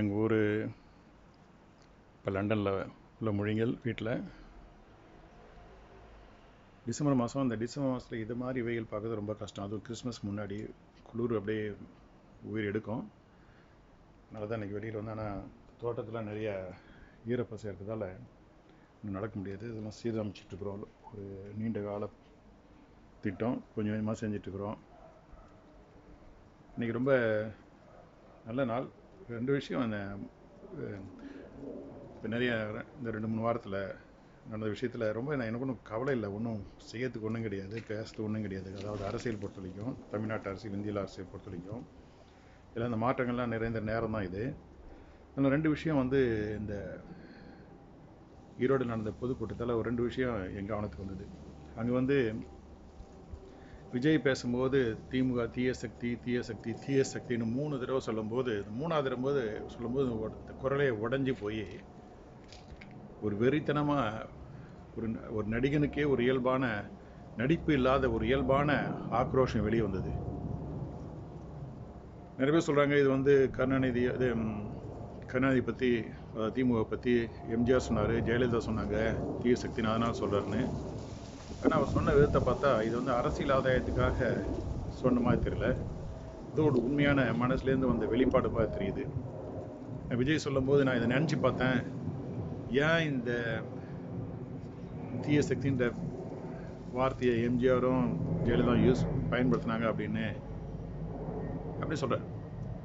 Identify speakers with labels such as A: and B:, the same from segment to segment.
A: எங்கள் ஊர் இப்போ லண்டனில் உள்ள மொழிகள் வீட்டில் டிசம்பர் மாதம் அந்த டிசம்பர் மாதத்தில் இது மாதிரி வெயில் பார்க்குறது ரொம்ப கஷ்டம். அதுவும் கிறிஸ்மஸ் முன்னாடி குளிர் அப்படியே உயிர் எடுக்கும். அதனால தான் இன்றைக்கி வெளியில் வந்து ஆனால் தோட்டத்தில் நிறைய ஈரப்பசை இருக்கிறதால இன்னும் நடக்க முடியாது. இதெல்லாம் சீரமைச்சிட்ருக்குறோம் ஒரு நீண்ட கால திட்டம். கொஞ்சம் கொஞ்சமாக செஞ்சிட்ருக்குறோம் இன்றைக்கி ரொம்ப நல்ல நாள். ரெண்டு விஷயம் அந்த இப்போ நிறைய இந்த ரெண்டு மூணு வாரத்தில் நடந்த விஷயத்தில் ரொம்ப நான் எனக்கு ஒன்றும் கவலை இல்லை. ஒன்றும் செய்யறதுக்கு ஒன்றும் கிடையாது. பேசுறதுக்கு ஒன்றும் கிடையாது. அதாவது அரசியல் பொறுத்த வரைக்கும் தமிழ்நாட்டு அரசியல் இந்தியில் அரசியல் பொறுத்த வரைக்கும் இதில் அந்த மாற்றங்கள்லாம் நிறைந்த நேரம் தான் இது. ஆனால் ரெண்டு விஷயம் வந்து இந்த ஈரோடு நடந்த பொதுக்கூட்டத்தில் ஒரு ரெண்டு விஷயம் என் கவனத்துக்கு வந்தது. அங்கே வந்து விஜய் பேசும்போது திமுக தீய சக்தி தீய சக்தி தீய சக்தின்னு மூணு தடவை சொல்லும்போது மூணாவது தடவை சொல்லும்போது உட- குரலே உடஞ்சி போய் ஒரு வெறித்தனமாக ஒரு ஒரு நடிகனுக்கே ஒரு இயல்பான நடிப்பு இல்லாத ஒரு இயல்பான ஆக்ரோஷம் வெளியே வந்தது. நிறைய பேர் சொல்கிறாங்க இது வந்து கருணாநிதி அது கருணாநிதி பற்றி திமுக பற்றி எம்ஜிஆர் சொன்னார் ஜெயலலிதா சொன்னாங்க தீய சக்தின்னு நான் அதனால் சொல்கிறாருன்னு ஆனால் அவர் சொன்ன விதத்தை பார்த்தா இது வந்து அரசியல் ஆதாயத்துக்காக சொன்ன மாதிரி தெரியல. இதோட உண்மையான மனசுலேருந்து வந்த வெளிப்பாடு மாதிரி தெரியுது. விஜய் சொல்லும்போது நான் இதை நினச்சி பார்த்தேன். ஏன் இந்த தீய சக்தின்ற வார்த்தையை எம்ஜிஆரும் ஜெயலலிதா யூஸ் பயன்படுத்தினாங்க அப்படின்னு அப்படி சொல்கிறார்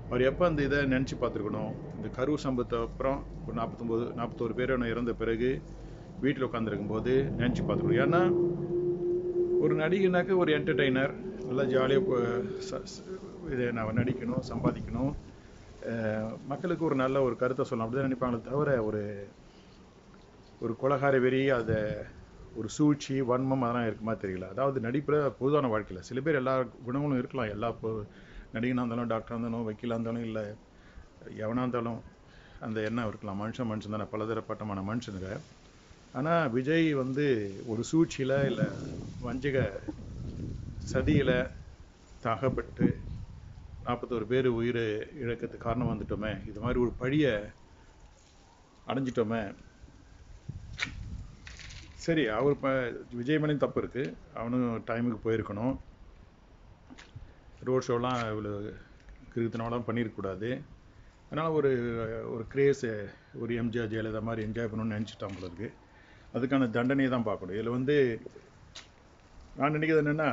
A: அவர் எப்போ அந்த இதை நினச்சி பார்த்துருக்கணும்? இந்த கரூர் சம்பவத்தை அப்புறம் ஒரு நாற்பத்தொம்போது நாற்பத்தோரு பேர் இறந்த பிறகு வீட்டில் உட்காந்துருக்கும் போது நினச்சி பார்த்துக்கணும். ஏன்னா ஒரு நடிகனாக்க ஒரு என்டர்டெய்னர் நல்லா ஜாலியாக இதை நான் நடிக்கணும் சம்பாதிக்கணும். மக்களுக்கு ஒரு நல்ல ஒரு கருத்தை சொல்லணும். அப்படி தான் நினைப்பாங்களே தவிர ஒரு ஒரு கொலகார வெறி அதை ஒரு சூழ்ச்சி வன்மம் அதெல்லாம் இருக்குமா தெரியல. அதாவது நடிப்பில் பொதுவான வாழ்க்கையில் சில பேர் எல்லா குணங்களும் இருக்கலாம். எல்லா நடிகனாக இருந்தாலும் டாக்டராக இருந்தாலும் வக்கீலாக இருந்தாலும் இல்லை எவனாக இருந்தாலும் அந்த எண்ணம் இருக்கலாம். மனுஷன் மனுஷன் தானே பலதரப்பட்டமான மனுஷனுங்க. ஆனால் விஜய் வந்து ஒரு சூழ்ச்சியில் இல்லை வஞ்சக சதியில் தகப்பட்டு நாற்பத்தோரு பேர் உயிர் இழக்கிறதுக்கு காரணம் வந்துட்டோமே. இது மாதிரி ஒரு பழியை அடைஞ்சிட்டோமே. சரி அவர் இப்போ விஜய் மேலேயும் தப்பு இருக்குது அவனும் டைமுக்கு போயிருக்கணும். ரோட் ஷோலாம் இவ்வளோ கிருத்தனோலாம் பண்ணியிருக்கக்கூடாது அதனால் ஒரு ஒரு கிரேஸு ஒரு எம்ஜிஆர் ஜெயலலிதா மாதிரி என்ஜாய் பண்ணணும்னு நினச்சிட்டான் போல இருக்குது அதுக்கான தண்டனையை தான் பார்க்கணும். இதில் வந்து நான் நினைக்கிறது என்னென்னா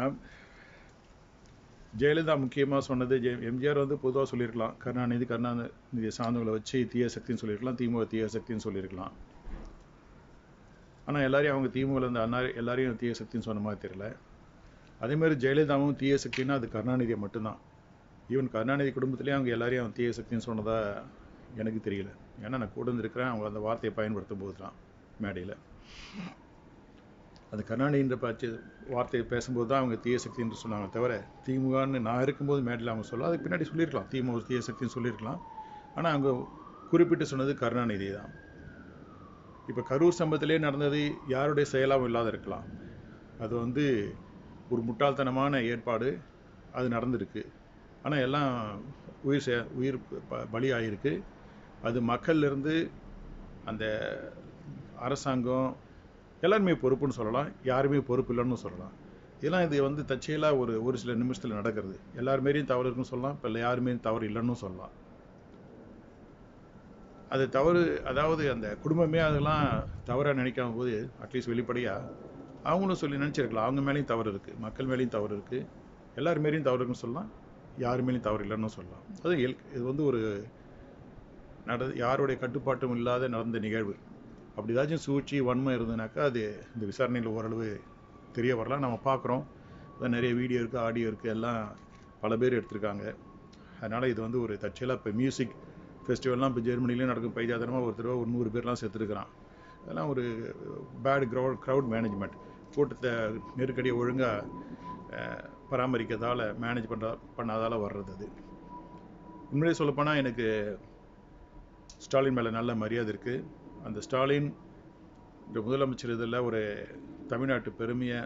A: ஜெயலலிதா முக்கியமாக சொன்னது ஜெ எம்ஜிஆர் வந்து பொதுவாக சொல்லியிருக்கலாம். கருணாநிதி கருணாநிதி சார்ந்தவங்களை வச்சு தீய சக்தின்னு சொல்லியிருக்கலாம் திமுக தீய சக்தின்னு சொல்லியிருக்கலாம். ஆனால் எல்லாரையும் அவங்க திமுகவில் இருந்த அண்ணா எல்லாரையும் தீய சக்தின்னு சொன்ன மாதிரி தெரியல. அதேமாதிரி ஜெயலலிதாவும் தீய சக்தின்னா அது கருணாநிதியை மட்டும்தான். ஈவன் கருணாநிதி குடும்பத்திலேயே அவங்க எல்லாரையும் தீய சக்தின்னு சொன்னதாக எனக்கு தெரியல. ஏன்னா நான் கூட இருந்திருக்கிறேன். அவங்க அந்த வார்த்தையை பயன்படுத்தும் போது தான் மேடையில். அந்த கருணாநிதின்ற பார்த்து வார்த்தையை பேசும்போது தான் அவங்க தீய சக்தி என்று சொன்னாங்க தவிர திமுகன்னு நான் இருக்கும்போது மேடையில் அவங்க சொல்ல அதுக்கு பின்னாடி சொல்லியிருக்கலாம். திமுக தீய சக்தின்னு சொல்லியிருக்கலாம். ஆனால் அவங்க குறிப்பிட்டு சொன்னது கருணாநிதி தான். இப்போ கரூர் சம்பவத்திலே நடந்தது யாருடைய செயலாகவும் இல்லாத இருக்கலாம். அது வந்து ஒரு முட்டாள்தனமான ஏற்பாடு அது நடந்திருக்கு. ஆனால் எல்லாம் உயிர் சே உயிர் ப- பலியாயிருக்கு. அது மக்கள்லேருந்து அந்த அரசாங்கம் எல்லாருமே பொறுப்புன்னு சொல்லலாம் யாருமே பொறுப்பு இல்லைன்னு சொல்லலாம். இதெல்லாம் இது வந்து தற்செயலாக ஒரு ஒரு சில நிமிஷத்தில் நடக்கிறது. எல்லார் மாரியும் தவறு இருக்குன்னு சொல்லலாம் இப்போ யாருமே தவறு இல்லைன்னு சொல்லலாம். அது தவறு அதாவது அந்த குடும்பமே அதெல்லாம் தவறாக நினைக்காம போது அட்லீஸ்ட் வெளிப்படையாக அவங்களும் சொல்லி நினச்சிருக்கலாம். அவங்க மேலேயும் தவறு இருக்குது மக்கள் மேலேயும் தவறு இருக்குது எல்லார் மேலேயும் தவறு இருக்குன்னு சொல்லலாம் யார் மேலேயும் தவறு இல்லைன்னு சொல்லலாம். அது எல் இது வந்து ஒரு நட யாருடைய கட்டுப்பாட்டும் இல்லாத நடந்த நிகழ்வு. அப்படி ஏதாச்சும் சூழ்ச்சி வன்மை இருந்ததுனாக்கா அது இந்த விசாரணையில் ஓரளவு தெரிய வரலாம். நம்ம பார்க்குறோம். அதான் நிறைய வீடியோ இருக்குது ஆடியோ இருக்குது எல்லாம் பல பேர் எடுத்திருக்காங்க. அதனால் இது வந்து ஒரு தற்செயலாக இப்போ மியூசிக் ஃபெஸ்டிவல்லாம் இப்போ ஜெர்மனிலேயும் நடக்கும். பைஜாதனமாக ஒரு தடவை ஒரு நூறு பேர்லாம் செத்துருக்கிறான். அதெல்லாம் ஒரு பேட் க்ரௌட் க்ரௌட் மேனேஜ்மெண்ட் கூட்டத்தை நெருக்கடியை ஒழுங்காக பராமரிக்கிறதால மேனேஜ் பண்ணுற பண்ணாதால் வர்றது அது. உண்மையிலே சொல்லப்போனால் எனக்கு ஸ்டாலின் மேலே நல்ல மரியாதை இருக்குது அந்த ஸ்டாலின் இந்த முதலமைச்சர் இதில் ஒரு தமிழ்நாட்டு பெருமையை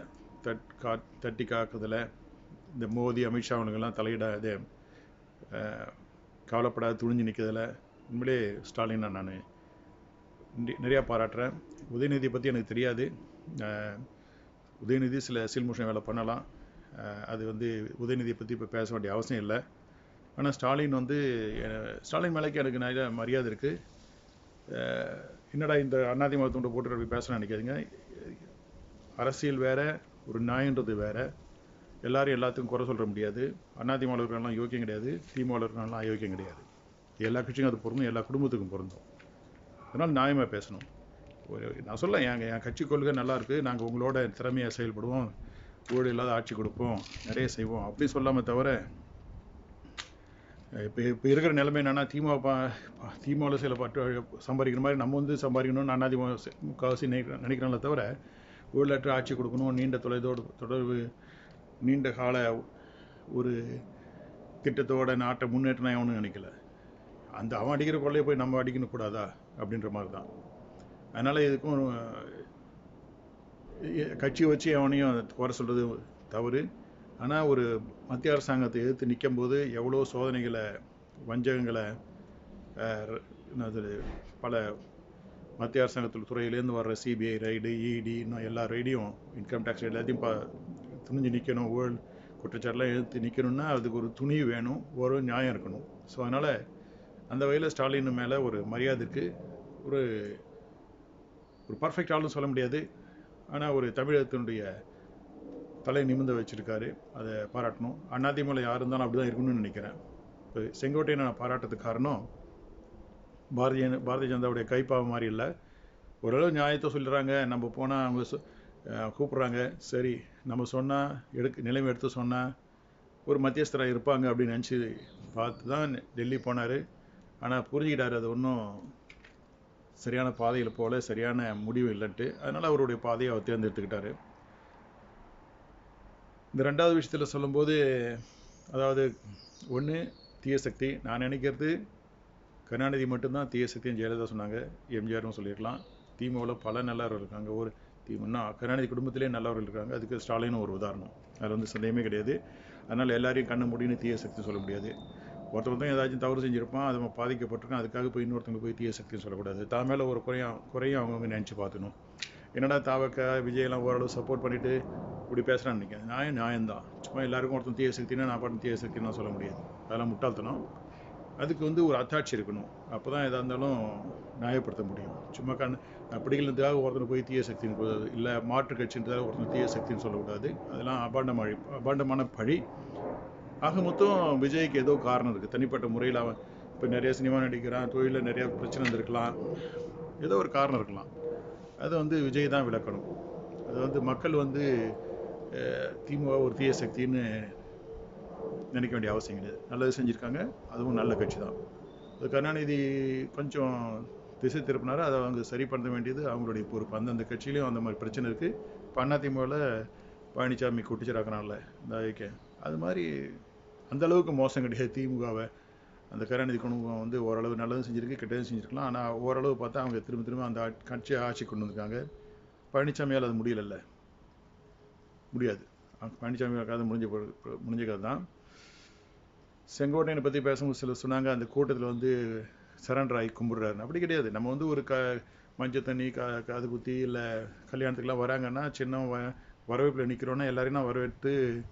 A: தட் கா தட்டி காக்குறதில் இந்த மோடி அமித்ஷா அவனுங்கெல்லாம் தலையிட கவலைப்படாத துணிஞ்சு நிற்கிறதில் உண்மையிலே ஸ்டாலினை நான் நிறையா பாராட்டுறேன். உதயநிதியை பற்றி எனக்கு தெரியாது. உதயநிதி சில சில்முஷன் வேலை பண்ணலாம். அது வந்து உதயநிதியை பற்றி இப்போ பேச வேண்டிய அவசியம் இல்லை. ஆனால் ஸ்டாலின் வந்து ஸ்டாலின் மேலேக்கு எனக்கு நிறைய மரியாதை இருக்குது என்னடா இந்த அண்ணாதி மதத்தோட போட்டு அப்படி பேசணும்னு நினைக்காதீங்க. அரசியல் வேற ஒரு நியாயன்றது வேற. எல்லாரும் எல்லாத்துக்கும் குறை சொல்ல முடியாது. அதிமுக இருக்கிறவங்களாம் யோக்கியம் கிடையாது திமுக இருக்கிறவங்களாம் அயோக்கியம் கிடையாது. எல்லா கட்சியும் அது பொருந்தும் எல்லா குடும்பத்துக்கும் பொருந்தும். அதனால் நியாயமாக பேசணும். ஒரு நான் சொல்ல என் என் கட்சி கொள்கை நல்லாயிருக்கு நாங்கள் உங்களோட திறமையாக செயல்படுவோம். ஊழல் இல்லாத ஆட்சி கொடுப்போம் நிறைய செய்வோம். அப்படி சொல்லாமல் தவிர இப்போ இப்போ இருக்கிற நிலைமை என்னென்னா திமுக பா திமுகவில் சில பட்டு சம்பாதிக்கிற மாதிரி நம்ம வந்து சம்பாதிக்கணும்னு அண்ணாதிமுக முக்கால்வாசி நினைக்கிற நினைக்கிறாங்களே தவிர ஊழலற்ற ஆட்சி கொடுக்கணும் நீண்ட தொலைதோடு தொடர்பு நீண்ட கால ஒரு திட்டத்தோட நாட்டை முன்னேற்றினா எவனும் நினைக்கல. அந்த அவன் அடிக்கிற கொள்ளையை போய் நம்ம அடிக்கணும் கூடாதா? அப்படின்ற மாதிரி தான். அதனால் இதுக்கும் கட்சி வச்சு எவனையும் குறை சொல்கிறது தவறு. ஆனால் ஒரு மத்திய அரசாங்கத்தை எதிர்த்து நிற்கும்போது எவ்வளோ சோதனைகளை வஞ்சகங்களை என்னது பல மத்திய அரசாங்கத்தில் துறையிலேருந்து வர்ற சிபிஐ ரைடு இடி இன்னும் எல்லா ரைடையும் இன்கம் டேக்ஸ் எல்லாத்தையும் பா துணிஞ்சு நிற்கணும் ஊழல் குற்றச்சாட்டுலாம் எடுத்து நிற்கணும்னா அதுக்கு ஒரு துணிவு வேணும் ஒரு நியாயம் இருக்கணும். ஸோ அதனால் அந்த வகையில் ஸ்டாலின் மேலே ஒரு மரியாதைக்கு ஒரு ஒரு பர்ஃபெக்ட் ஆளும் சொல்ல முடியாது. ஆனால் ஒரு தமிழகத்தினுடைய தலை நிமிந்து வச்சிருக்காரு. அதை பாராட்டணும். அதிமுக யார் இருந்தாலும் அப்படி தான் இருக்கணும்னு நினைக்கிறேன். இப்போ செங்கோட்டையை நான் பாராட்டுறதுக்கு காரணம் பாரதிய பாரதிய ஜனதாவுடைய கைப்பாவை மாதிரி இல்லை. ஓரளவு நியாயத்தை சொல்லிடுறாங்க. நம்ம போனால் அவங்க கூப்பிட்றாங்க. சரி நம்ம சொன்னால் எடுக்க நிலைமை எடுத்து சொன்னால் ஒரு மத்தியஸ்தராக இருப்பாங்க அப்படின்னு நினச்சி பார்த்து தான் டெல்லி போனார். ஆனால் புரிஞ்சுக்கிட்டார் அது ஒன்றும் சரியான பாதையில் போல சரியான முடிவு இல்லைன்ட்டு. அதனால் அவருடைய பாதையை அவர் தேர்ந்தெடுத்துக்கிட்டாரு. இந்த ரெண்டாவது விஷயத்தில் சொல்லும்போது அதாவது ஒன்று தீய சக்தி. நான் நினைக்கிறது கருணாநிதி மட்டும்தான் தீய ஜெயலலிதா சொன்னாங்க. எம்ஜிஆரும் சொல்லியிருக்கலாம். திமுகவில் பல நல்லவர்கள் இருக்காங்க. ஒரு திமுன்னா கருணாநிதி குடும்பத்திலே நல்லவர்கள் இருக்காங்க. அதுக்கு ஸ்டாலினும் ஒரு உதாரணம். அதில் வந்து சந்தேகமே கிடையாது. அதனால் எல்லாரையும் கண்ணு முடின்னு தீய சக்தி சொல்ல முடியாது. ஒருத்தர் ஒருத்தன் ஏதாச்சும் தவறு செஞ்சுருப்பான் அது அவன் பாதிக்கப்பட்டிருக்கான் அதுக்காக போய் இன்னொருத்தவங்க போய் தீயசக்தின்னு சொல்லக்கூடாது. தான் மேலே ஒரு குறையும் குறையும் அவங்கவுங்க நினச்சி பார்த்துக்கணும். என்னடா தாவக்க விஜயெல்லாம் ஓரளவு சப்போர்ட் பண்ணிவிட்டு இப்படி பேசுகிறான்னு நினைக்கிறேன். நியாயம் நியாயம்தான். சும்மா எல்லாருக்கும் ஒருத்தன் தீய சக்தினா நான் பாட்டு தீய சக்தின்னு சொல்ல முடியாது. அதெல்லாம் முட்டாள்தனம். அதுக்கு வந்து ஒரு அத்தாட்சி இருக்கணும். அப்போ தான் எதாக இருந்தாலும் நியாயப்படுத்த முடியும். சும்மா கண் அப்படிங்கிறதுக்காக ஒருத்தனை போய் தீய சக்தின்னு கூடாது இல்லை மாற்று கட்சின்றதாக ஒருத்தன் தீய சக்தின்னு சொல்லக்கூடாது. அதெல்லாம் அபாண்ட மழை அபாண்டமான பழி. ஆக மொத்தம் விஜய்க்கு ஏதோ காரணம் இருக்குது தனிப்பட்ட முறையில் அவன் இப்போ நிறைய சினிமா நடிக்கிறான் தொழிலில் நிறைய பிரச்சனை இருந்திருக்கலாம் ஏதோ ஒரு காரணம் இருக்கலாம். அது வந்து விஜய் தான் விளக்கணும். அது வந்து மக்கள் வந்து திமுக ஒரு தீய சக்தின்னு நினைக்க வேண்டிய அவசியம் கிடையாது. நல்லது செஞ்சுருக்காங்க. அதுவும் நல்ல கட்சி தான். அது கருணாநிதி கொஞ்சம் திசை திருப்பினாரு. அதை அவங்க சரி பண்ண வேண்டியது அவங்களுடைய பொறுப்பு. அந்தந்த கட்சியிலையும் அந்த மாதிரி பிரச்சனை இருக்குது இப்போ அதிமுகவில் பழனிசாமி குட்டிச்சிராக்கனால இந்த ஐக்கிய அது மாதிரி அந்த அளவுக்கு மோசம் கிடையாது திமுகவை. அந்த கருணாநிதி குடும்பம் வந்து ஓரளவு நல்லதும் செஞ்சுருக்கு கெட்டதும் செஞ்சிருக்கலாம். ஆனால் ஓரளவு பார்த்தா அவங்க திரும்ப திரும்ப அந்த கட்சியை ஆட்சி கொண்டு வந்திருக்காங்க. பழனிசாமியால் அது முடியலல்ல. முடியாது. பழனிசாமி கதை முடிஞ்ச பொ- முடிஞ்ச கதை தான். செங்கோட்டையனை பற்றி பேசும்போது சில சொன்னாங்க அந்த கூட்டத்தில் வந்து சரண்டர் ஆகி கும்பிடுறாருன்னு. அப்படி கிடையாது. நம்ம வந்து ஒரு க மஞ்சள் தண்ணி கா காது குத்தி இல்லை கல்யாணத்துக்குலாம் வராங்கன்னா சின்ன வ வரவேற்பில் நிற்கிறோன்னா எல்லாரையும் நான் வரவேற்று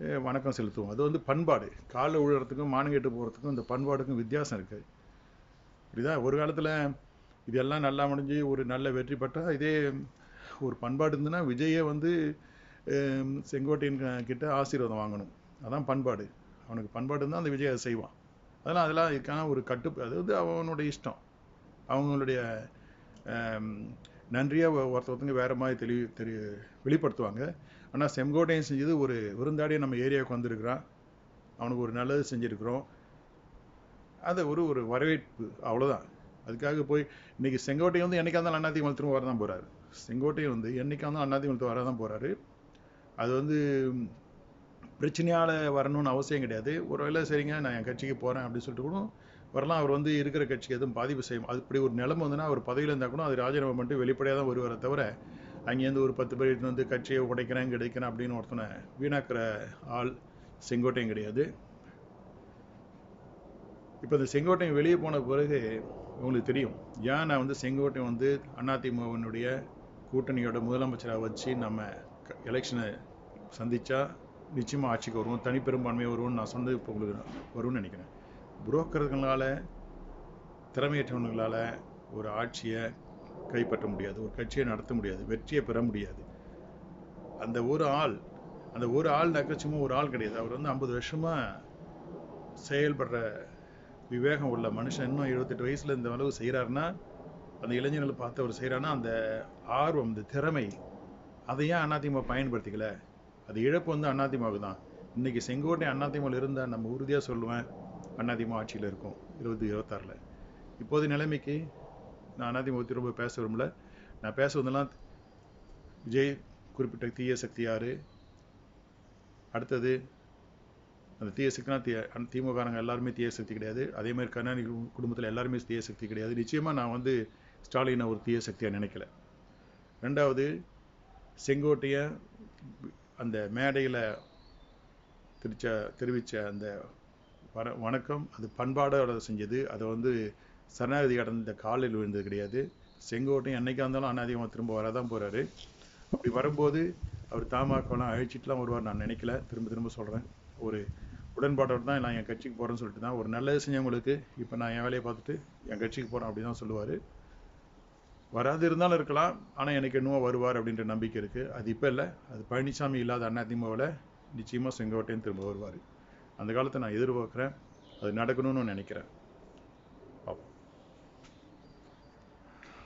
A: வணக்கம் செலுத்துவோம். அது வந்து பண்பாடு. காலில் விழுறதுக்கும் மானங்கேட்டு போகிறதுக்கும் இந்த பண்பாடுக்கும் வித்தியாசம் இருக்குது இப்படிதான் ஒரு காலத்தில் இதெல்லாம் நல்லா முடிஞ்சு ஒரு நல்ல வெற்றி பெற்றால் இதே ஒரு பண்பாடு இருந்ததுன்னா விஜயே வந்து செங்கோட்டையின் செங்கோட்டையன் கிட்ட ஆசீர்வாதம் வாங்கணும். அதான் பண்பாடு. அவனுக்கு பண்பாடு இருந்தால் அந்த விஜய் அதை செய்வான். அதெல்லாம் அதெல்லாம் இதுக்கான ஒரு கட்டு அது வந்து அவனுடைய இஷ்டம். அவங்களுடைய நன்றியாக ஒருத்த ஒருத்தங்க வேறு மாதிரி தெளி தெரிய வெளிப்படுத்துவாங்க. ஆனால் செங்கோட்டையன் செஞ்சது ஒரு விருந்தாடியை நம்ம ஏரியாவுக்கு வந்திருக்கிறான். அவனுக்கு ஒரு நல்லது செஞ்சுருக்கிறோம். அது ஒரு ஒரு வரவேற்பு அவ்வளோதான் அதுக்காக போய் இன்னைக்கு செங்கோட்டையன் வந்து என்னைக்கா இருந்தாலும் அண்ணாதிமுக திரும்ப வரதான் போகிறாரு செங்கோட்டையன் வந்து என்னைக்கா இருந்தாலும் அண்ணாதிமுக வரதான் போகிறாரு அது வந்து பிரச்சனையால் வரணும்னு அவசியம் கிடையாது. ஒருவேளை சரிங்க நான் என் கட்சிக்கு போகிறேன் அப்படின்னு சொல்லிட்டு கூட வரலாம். அவர் வந்து இருக்கிற கட்சிக்கு எதுவும் பாதிப்பு செய்யும். அது இப்படி ஒரு நிலைமை வந்துன்னா அவர் பதவியில் இருந்தால் கூட அது ராஜினாமா பண்ணிட்டு வெளிப்படையாக தான் வருவாரே தவிர அங்கேருந்து ஒரு பத்து பேர் எடுத்து வந்து கட்சியை உடைக்கிறேன் கிடைக்கிறேன் அப்படின்னு ஒருத்தனை வீணாக்குற ஆள் செங்கோட்டையும் கிடையாது. இப்போ இந்த செங்கோட்டையன் வெளியே போன பிறகு உங்களுக்கு தெரியும். ஏன் நான் வந்து செங்கோட்டையன் வந்து அதிமுகவினுடைய கூட்டணியோட முதலமைச்சராக வச்சு நம்ம எலெக்ஷனை சந்தித்தா நிச்சயமாக ஆட்சிக்கு வருவோம். தனிப்பெரும்பான்மை வருவோம்னு நான் சொன்னது இப்போ உங்களுக்கு வரும்னு நினைக்கிறேன். புரோக்கர்களால் திறமையற்றவர்களால் ஒரு ஆட்சியை கைப்பற்ற முடியாது ஒரு கட்சியை நடத்த முடியாது வெற்றியை பெற முடியாது. அந்த ஒரு ஆள் அந்த ஒரு ஆள் சும்மா ஒரு ஆள் கிடையாது. அவர் வந்து ஐம்பது வருஷமா செயல்படுற விவேகம் உள்ள மனுஷன். இன்னும் எழுபத்தெட்டு வயசுல இந்த அளவு செய்கிறாருன்னா அந்த இளைஞர்களை பார்த்து அவர் செய்கிறாருன்னா அந்த ஆர்வம் இந்த திறமை அதை ஏன் அதிமுக பயன்படுத்திக்கல? அது இழப்பு வந்து அதிமுக தான். இன்னைக்கு செங்கோட்டை அதிமுக இருந்தால் நம்ம உறுதியாக சொல்லுவேன் அதிமுக ஆட்சியில் இருக்கும் இருபது இருபத்தாறில். இப்போது நிலைமைக்கு நான் அதிமுக ரொம்ப பேச விரும்பல. நான் பேச வந்தெல்லாம் விஜய் குறிப்பிட்ட தீய சக்தி யாரு? அடுத்தது அந்த தீய சக்தினா தீ அந்த திமுககாரங்க எல்லாருமே தீய சக்தி கிடையாது. அதே மாதிரி கருணாநிதி குடும்பத்தில் எல்லாருமே தீய சக்தி கிடையாது. நிச்சயமாக நான் வந்து ஸ்டாலினை ஒரு தீய சக்தியாக நினைக்கல. ரெண்டாவது செங்கோட்டைய அந்த மேடையில் தெரிச்ச தெரிவித்த அந்த வர வணக்கம் அது பண்பாடோட செஞ்சது. அதை வந்து சரணாகதி கடந்த காலில் விழுந்தது கிடையாது. செங்கோட்டையும் என்னைக்கா இருந்தாலும் அண்ணாதிகமாக திரும்ப வரதான் போகிறாரு அப்படி வரும்போது அவர் தாமாக்கெல்லாம் அழிச்சிட்டுலாம் வருவார் நான் நினைக்கல. திரும்ப திரும்ப சொல்கிறேன் ஒரு உடன்பாட்டோடு தான் நான் என் கட்சிக்கு போகிறேன்னு சொல்லிட்டு தான். ஒரு நல்லது செஞ்சவங்களுக்கு இப்போ நான் என் வேலையை பார்த்துட்டு என் கட்சிக்கு போகிறேன் அப்படி தான் சொல்லுவார். வராது இருந்தாலும் இருக்கலாம். ஆனால் எனக்கு என்னவோ வருவார் அப்படின்ற நம்பிக்கை இருக்குது அது இப்போ இல்லை. அது பழனிசாமி இல்லாத அதிமுகவில் நிச்சயமாக செங்கோட்டையன் திரும்ப வருவார். அந்த காலத்தை நான் எதிர்பார்க்குறேன். அது நடக்கணும்னு நினைக்கிறேன்.